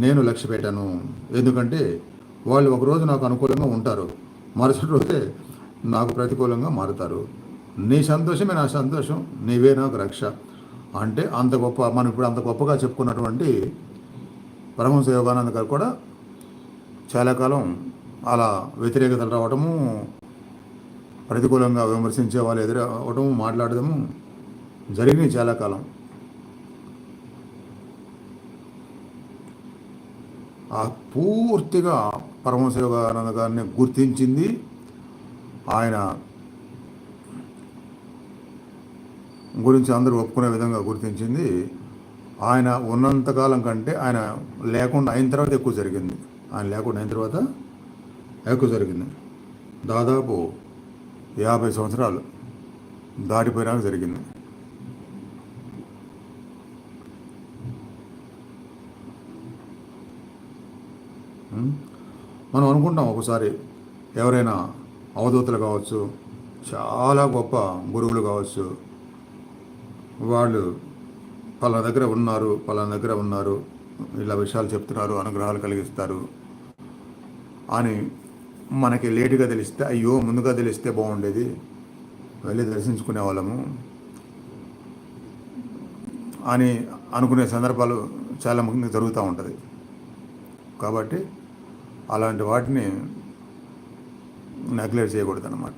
నేను లక్ష్య పెట్టాను ఎందుకంటే వాళ్ళు ఒకరోజు నాకు అనుకూలంగా ఉంటారు. మరుసటి రోజే నాకు ప్రతికూలంగా మారుతారు. నీ సంతోషమే నా సంతోషం నీవే నాకు రక్ష. అంటే అంత గొప్ప మనం ఇప్పుడు అంత గొప్పగా చెప్పుకున్నటువంటి పరమహంస యోగానంద గారు కూడా చాలా కాలం అలా వ్యతిరేకతలు రావటము ప్రతికూలంగా విమర్శించే వాళ్ళు ఎదురవటము మాట్లాడటము జరిగినాయి చాలా కాలం. పూర్తిగా పరమహంస గారిని గుర్తించింది ఆయన గురించి అందరూ ఒప్పుకునే విధంగా గుర్తించింది. ఆయన ఉన్నంతకాలం కంటే ఆయన లేకుండా అయిన తర్వాత ఎక్కువ జరిగింది. ఆయన లేకుండా అయిన తర్వాత ఎక్కువ జరిగింది. దాదాపు యాభై సంవత్సరాలు దాటిపోయినాక జరిగింది. మనం అనుకుంటాం ఒకసారి ఎవరైనా అవధూతలు కావచ్చు చాలా గొప్ప గురువులు కావచ్చు. వాళ్ళు పలానా దగ్గర ఉన్నారు పలానా దగ్గర ఉన్నారు ఇలా విషయాలు చెప్తున్నారు అనుగ్రహాలు కలిగిస్తారు అని మనకి లేటుగా తెలిస్తే అయ్యో ముందుగా తెలిస్తే బాగుండేది. వెళ్ళి దర్శించుకునే వాళ్ళము అని అనుకునే సందర్భాలు చాలా ముఖ్యంగా జరుగుతూ ఉంటుంది. కాబట్టి అలాంటి వాటిని నెగ్లెక్ట్ చేయకూడదు అనమాట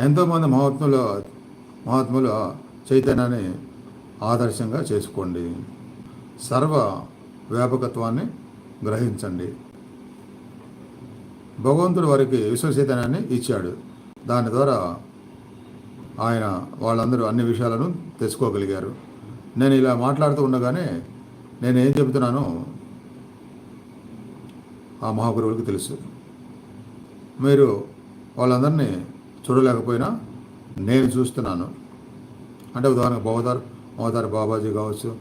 ఎంతోమంది మహాత్ములు మహాత్ములు చైతన్యాన్ని ఆదర్శంగా చేసుకోండి. సర్వ వ్యాపకత్వాన్ని గ్రహించండి. భగవంతుడు వారికి విశ్వ చైతన్యాన్ని ఇచ్చాడు. దాని ద్వారా ఆయన వాళ్ళందరూ అన్ని విషయాలను తెలుసుకోగలిగారు. నేను ఇలా మాట్లాడుతూ ఉండగానే నేను ఏం చెబుతున్నానో ఆ మహాగురువులకు తెలుసు. మీరు వాళ్ళందరినీ చూడలేకపోయినా నేను చూస్తున్నాను. అంటే ఉదాహరణకు భవతార్ అవతార్ బాబాజీ కావచ్చు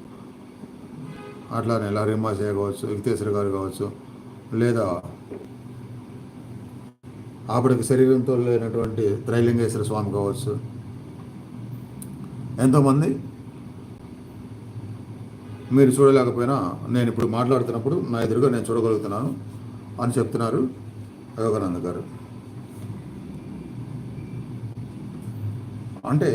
అట్లానే లరీమాజయ్య కావచ్చు విక్తేశ్వర గారు కావచ్చు లేదా ఆపడికి శరీరంతో లేనటువంటి త్రైలింగేశ్వర స్వామి కావచ్చు ఎంతోమంది? మీరు చూడలేకపోయినా నేను ఇప్పుడు మాట్లాడుతున్నప్పుడు నా ఎదురుగా నేను చూడగలుగుతున్నాను అని చెప్తున్నారు యోగానంద గారు. అంటే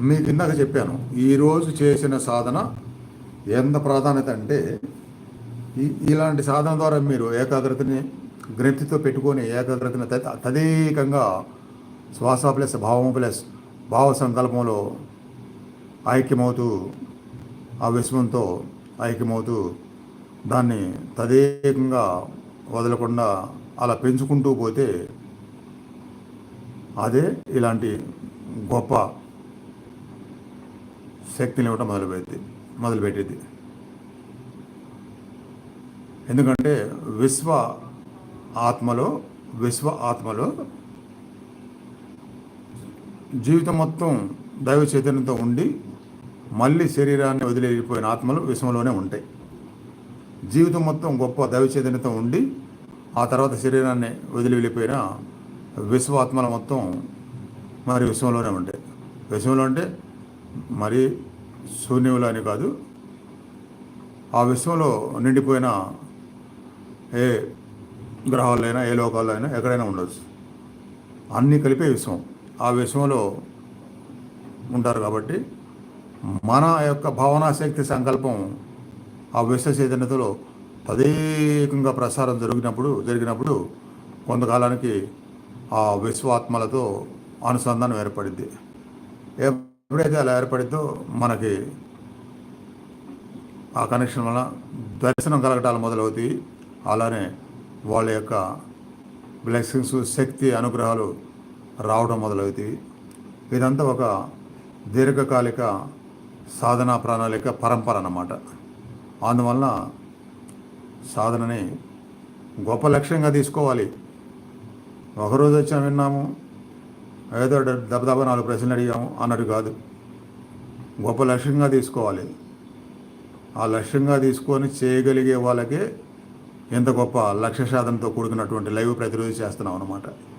మీకు ఇందాక చెప్పాను ఈరోజు చేసిన సాధన ఎంత ప్రాధాన్యత అంటే ఈ ఇలాంటి సాధన ద్వారా మీరు ఏకాగ్రతని గ్రంథితో పెట్టుకొని ఏకాగ్రతని తదేకంగా శ్వాస ప్లస్ భావం ప్లస్ భావ సంకల్పంలో ఐక్యమవుతూ ఆ విశ్వంతో ఐక్యమవుతూ దాన్ని తదేకంగా వదలకుండా అలా పెంచుకుంటూ పోతే అదే ఇలాంటి గొప్ప శక్తిని ఇవ్వటం మొదలుపెట్టి మొదలుపెట్టేది. ఎందుకంటే విశ్వ ఆత్మలో విశ్వ ఆత్మలో జీవితం మొత్తం దైవ చైతన్యంతో ఉండి మళ్ళీ శరీరాన్ని వదిలేపోయిన ఆత్మలు విశ్వంలోనే ఉంటాయి. జీవితం మొత్తం గొప్ప దైవ చైతన్యంతో ఉండి ఆ తర్వాత శరీరాన్ని వదిలి వెళ్ళిపోయిన విశ్వాత్మల మొత్తం మరి విశ్వంలోనే ఉంటాయి. విశ్వంలో అంటే మరి శూన్యంలో అని కాదు ఆ విశ్వంలో నిండిపోయిన ఏ గ్రహాలైనా ఏ లోకాల్లో అయినా ఎక్కడైనా ఉండొచ్చు. అన్నీ కలిపే విశ్వం. ఆ విషయంలో ఉంటారు కాబట్టి మన యొక్క భావనాశక్తి సంకల్పం ఆ విశ్వ చైతన్యతలో తదేకంగా ప్రసారం జరిగినప్పుడు జరిగినప్పుడు కొంతకాలానికి ఆ విశ్వాత్మలతో అనుసంధానం ఏర్పడింది ఎప్పుడైతే అలా ఏర్పడిందో మనకి ఆ కనెక్షన్ వలన దర్శనం కలగటాలు మొదలవుతాయి. అలానే వాళ్ళ యొక్క బ్లెస్సింగ్స్ శక్తి అనుగ్రహాలు రావడం మొదలవుతాయి ఇదంతా ఒక దీర్ఘకాలిక సాధనా ప్రణాళిక పరంపర అన్నమాట. అందువలన సాధనని గొప్ప లక్ష్యంగా తీసుకోవాలి. ఒకరోజు వచ్చాం విన్నాము ఏదో దెబ్బదెబ్బ నాలుగు ప్రశ్నలు అడిగాము అన్నట్టు కాదు. గొప్ప లక్ష్యంగా తీసుకోవాలి. ఆ లక్ష్యంగా తీసుకొని చేయగలిగే వాళ్ళకే ఎంత గొప్ప లక్ష్య సాధనతో కూడుకున్నటువంటి లైవ్ ప్రతిరోజు చేస్తున్నాం అన్నమాట